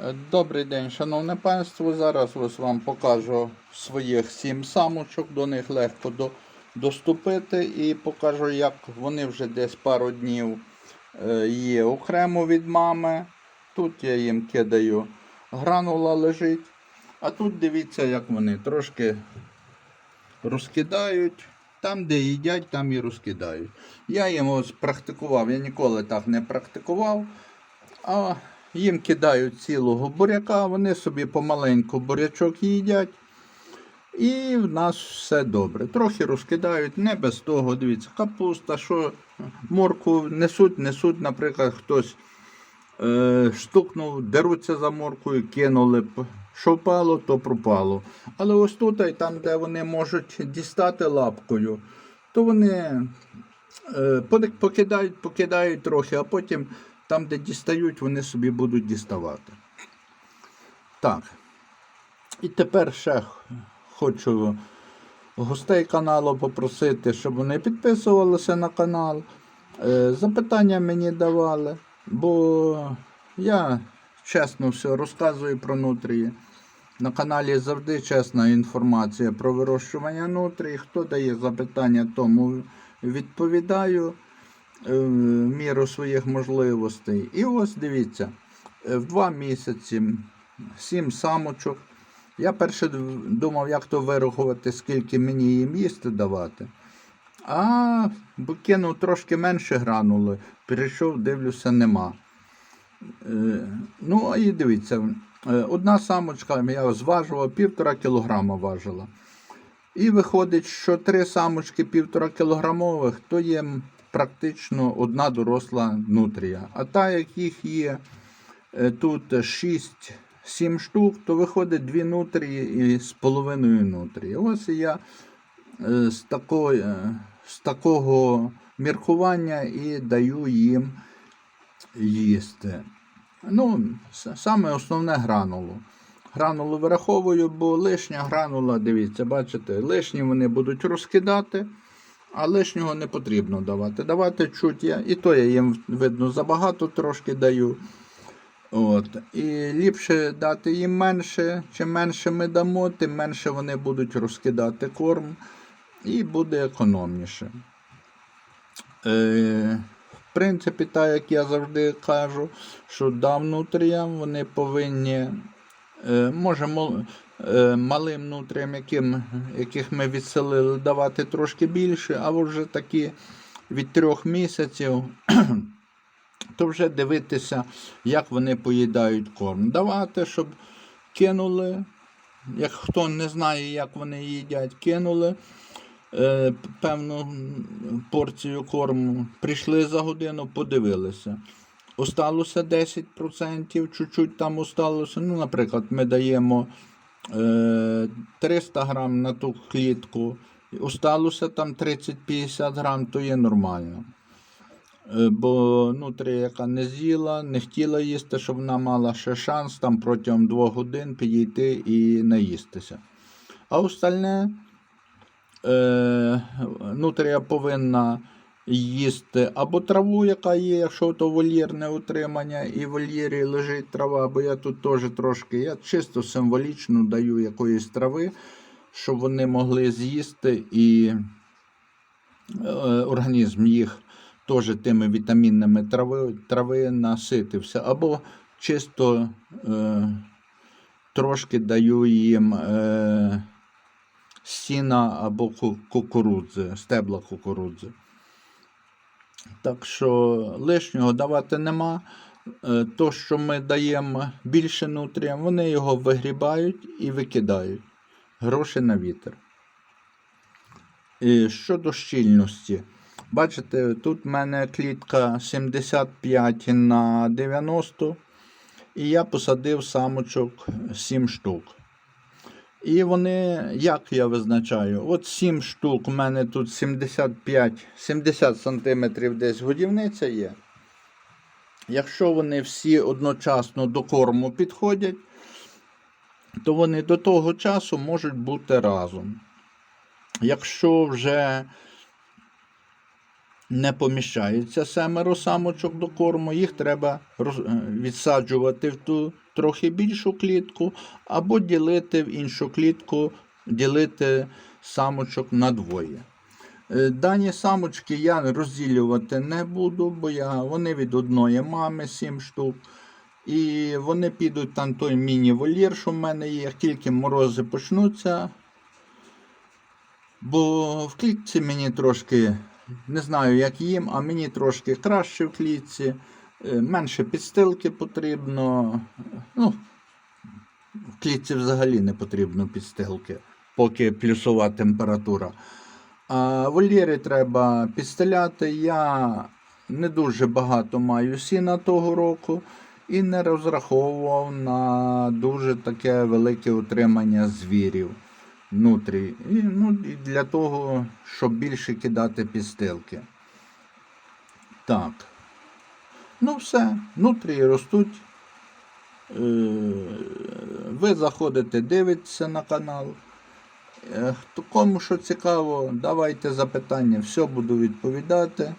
Е, Добрий день, шановне панство. Зараз ось вам покажу своїх сім самочок, до них легко до, доступити і покажу, як вони вже десь пару днів е, є окремо від мами. Тут я їм кидаю, гранула лежить. А тут дивіться, як вони трошки розкидають. Там, де їдять, там і розкидають. Я їм ось практикував, я ніколи так не практикував. А їм кидають цілого буряка, вони собі помаленьку бурячок їдять. І в нас все добре. Трохи розкидають, не без того. Дивіться, капуста, що морку несуть, несуть, наприклад, хтось е, штукнув, деруться за моркою, кинули. Що впало, то пропало. Але ось тут, і там, де вони можуть дістати лапкою, то вони е, покидають, покидають трохи, а потім там, де дістають, вони собі будуть діставати. Так. І тепер ще хочу гостей каналу попросити, щоб вони підписувалися на канал. Е, Запитання мені давали, бо я чесно все розказую про нутрії. На каналі завжди чесна інформація про вирощування нутрій. Хто дає запитання, тому відповідаю в міру своїх можливостей. І ось дивіться, е, в два місяці сім самочок. Я перше думав, як то вирахувати, скільки мені їм їсти давати. А кинув трошки менше гранули, перейшов, дивлюся, нема. Е, Ну, і дивіться, е, одна самочка, я зважував, півтора кілограма важила. І виходить, що три самочки півтора кілограмових, то є практично одна доросла нутрія. А та, як їх є е, тут 6-7 штук, то виходить дві нутрії і з половиною нутрії. Ось я е, з, такої, е, з такого міркування і даю їм їсти. Ну, саме основне гранулу. Гранулу вираховую, бо лишня гранула, дивіться, бачите, лишні вони будуть розкидати, а лишнього не потрібно давати. Давати чуть я, і то я їм видно забагато трошки даю. От. І ліпше дати їм менше. Чим менше ми дамо, тим менше вони будуть розкидати корм і буде економніше. Е, в принципі, так як я завжди кажу, що дав нутріям вони повинні, е, може, малим нутріям, яким, яких ми відселили, давати трошки більше, а вже такі від трьох місяців, то вже дивитися, як вони поїдають корм. Давати, щоб кинули, як хто не знає, як вони їдять, кинули е, певну порцію корму. Прийшли за годину, подивилися. Осталося 10%, чуть-чуть там осталося. Ну, наприклад, ми даємо е, 300 грам на ту клітку, осталося там 30-50 грам, то є нормально. Е, Бо нутрія, яка не з'їла, не хотіла їсти, щоб вона мала ще шанс там протягом 2 годин підійти і наїстися. А остальне е, нутрія повинна їсти або траву, яка є, якщо то вольєрне утримання, і в вольєрі лежить трава, бо я тут теж трошки, я чисто символічно даю якоїсь трави, щоб вони могли з'їсти і е, організм їх теж тими вітамінними трави, трави наситився. Або чисто е, трошки даю їм е, сіна або кукурудзи, стебла кукурудзи. Так що лишнього давати нема. Е, То, що ми даємо більше нутріям, вони його вигрібають і викидають. Гроші на вітер. І щодо щільності. Бачите, тут в мене клітка 75 на 90, і я посадив самочок 7 штук. І вони, як я визначаю, от 7 штук, у мене тут 75, 70 см десь годівниця є. Якщо вони всі одночасно до корму підходять, то вони до того часу можуть бути разом. Якщо вже не поміщається семеро самочок до корму, їх треба е, відсаджувати в ту трохи більшу клітку, або ділити в іншу клітку, ділити самочок на двоє. Е, Дані самочки я розділювати не буду, бо я, вони від одної мами 7 штук. І вони підуть там той міні-вольєр, що в мене є, як тільки морози почнуться. Бо в клітці мені трошки, не знаю, як їм, а мені трошки краще в клітці. Е, Менше підстилки потрібно. Ну, в клітці взагалі не потрібно підстилки, поки плюсова температура. А вольєри треба підстеляти. Я не дуже багато маю сіна того року і не розраховував на дуже таке велике утримання звірів внутрі. І, ну, і для того, щоб більше кидати підстилки. Так. Ну, все, внутрі ростуть. Е, Ви заходите, дивитеся на канал. Е, кому що цікаво, давайте запитання, все буду відповідати.